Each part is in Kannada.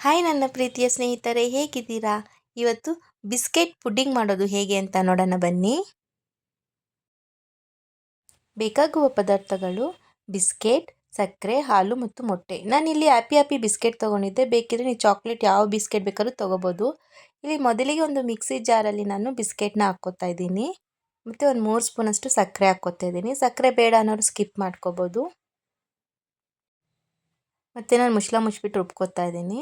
ಹಾಯ್ ನನ್ನ ಪ್ರೀತಿಯ ಸ್ನೇಹಿತರೆ, ಹೇಗಿದ್ದೀರಾ? ಇವತ್ತು ಬಿಸ್ಕೆಟ್ ಪುಡ್ಡಿಂಗ್ ಮಾಡೋದು ಹೇಗೆ ಅಂತ ನೋಡೋಣ ಬನ್ನಿ. ಬೇಕಾಗುವ ಪದಾರ್ಥಗಳು, ಬಿಸ್ಕೆಟ್, ಸಕ್ಕರೆ, ಹಾಲು ಮತ್ತು ಮೊಟ್ಟೆ. ನಾನಿಲ್ಲಿ ಹ್ಯಾಪಿ ಹ್ಯಾಪಿ ಬಿಸ್ಕೆಟ್ ತೊಗೊಂಡಿದ್ದೆ. ಬೇಕಿದ್ರೆ ನೀವು ಚಾಕ್ಲೇಟ್ ಯಾವ ಬಿಸ್ಕೆಟ್ ಬೇಕಾದ್ರೂ ತೊಗೋಬೋದು. ಇಲ್ಲಿ ಮೊದಲಿಗೆ ಒಂದು ಮಿಕ್ಸಿ ಜಾರಲ್ಲಿ ನಾನು ಬಿಸ್ಕೆಟ್ನ ಹಾಕ್ಕೋತಾ ಇದ್ದೀನಿ. ಮತ್ತು ಒಂದು ಮೂರು ಸ್ಪೂನಷ್ಟು ಸಕ್ಕರೆ ಹಾಕ್ಕೋತಾ ಇದ್ದೀನಿ. ಸಕ್ಕರೆ ಬೇಡ ಅನ್ನೋರು ಸ್ಕಿಪ್ ಮಾಡ್ಕೋಬೋದು. ಮತ್ತು ನಾನು ಮುಷ್ಲಾ ಮುಚ್ಚಿಬಿಟ್ಟು ರುಬ್ಕೋತಾ ಇದ್ದೀನಿ.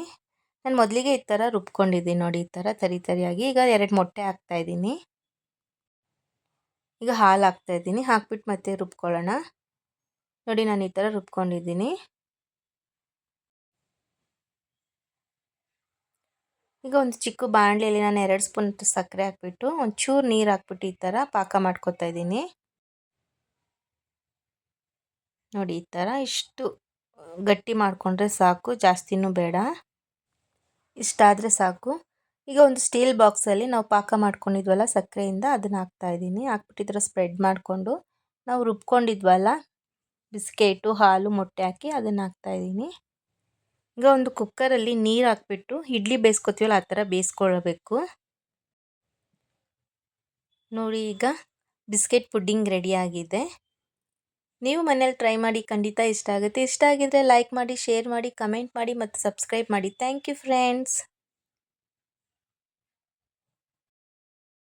ನಾನು ಮೊದಲಿಗೆ ಈ ಥರ ರುಬ್ಕೊಂಡಿದ್ದೀನಿ ನೋಡಿ, ಈ ಥರ ತರಿ ತರಿಯಾಗಿ. ಈಗ ಎರಡು ಮೊಟ್ಟೆ ಹಾಕ್ತಾಯಿದ್ದೀನಿ ಈಗ ಹಾಲು ಹಾಕ್ತಾಯಿದ್ದೀನಿ ಹಾಕ್ಬಿಟ್ಟು ಮತ್ತೆ ರುಬ್ಕೊಳ್ಳೋಣ. ನೋಡಿ, ನಾನು ಈ ಥರ ರುಬ್ಕೊಂಡಿದ್ದೀನಿ. ಈಗ ಒಂದು ಚಿಕ್ಕ ಬಾಣಲೆಯಲ್ಲಿ ನಾನು ಎರಡು ಸ್ಪೂನ್ ಸಕ್ಕರೆ ಹಾಕ್ಬಿಟ್ಟು, ಒಂಚೂರು ನೀರು ಹಾಕ್ಬಿಟ್ಟು ಈ ಥರ ಪಾಕ ಮಾಡ್ಕೊತಾ ಇದ್ದೀನಿ. ನೋಡಿ, ಈ ಥರ ಇಷ್ಟು ಗಟ್ಟಿ ಮಾಡಿಕೊಂಡ್ರೆ ಸಾಕು, ಜಾಸ್ತಿನೂ ಬೇಡ. ಇಷ್ಟಾದರೆ ಸಾಕು. ಈಗ ಒಂದು ಸ್ಟೀಲ್ ಬಾಕ್ಸಲ್ಲಿ ನಾವು ಪಾಕ ಮಾಡ್ಕೊಂಡಿದ್ವಲ್ಲ ಸಕ್ಕರೆಯಿಂದ, ಅದನ್ನು ಹಾಕ್ತಾಯಿದ್ದೀನಿ ಹಾಕ್ಬಿಟ್ಟು ಈ ಸ್ಪ್ರೆಡ್ ಮಾಡಿಕೊಂಡು ನಾವು ರುಬ್ಕೊಂಡಿದ್ವಲ್ಲ, ಬಿಸ್ಕೆಟು, ಹಾಲು, ಮೊಟ್ಟೆ ಹಾಕಿ ಅದನ್ನು ಹಾಕ್ತಾಯಿದ್ದೀನಿ ಈಗ ಒಂದು ಕುಕ್ಕರಲ್ಲಿ ನೀರು ಹಾಕ್ಬಿಟ್ಟು ಇಡ್ಲಿ ಬೇಯಿಸ್ಕೊತೀವಲ್ಲ ಆ ಥರ ಬೇಯಿಸ್ಕೊಳ್ಬೇಕು. ನೋಡಿ ಈಗ ಬಿಸ್ಕೆಟ್ ಪುಡ್ಡಿಂಗ್ ರೆಡಿಯಾಗಿದೆ ನೀವು ಮನೇಲಿ ಟ್ರೈ ಮಾಡಿ ಖಂಡಿತ ಇಷ್ಟ ಆಗುತ್ತೆ. ಇಷ್ಟ ಆಗಿದ್ದರೆ ಲೈಕ್ ಮಾಡಿ ಶೇರ್ ಮಾಡಿ ಕಮೆಂಟ್ ಮಾಡಿ ಮತ್ತು ಸಬ್ಸ್ಕ್ರೈಬ್ ಮಾಡಿ. Thank you friends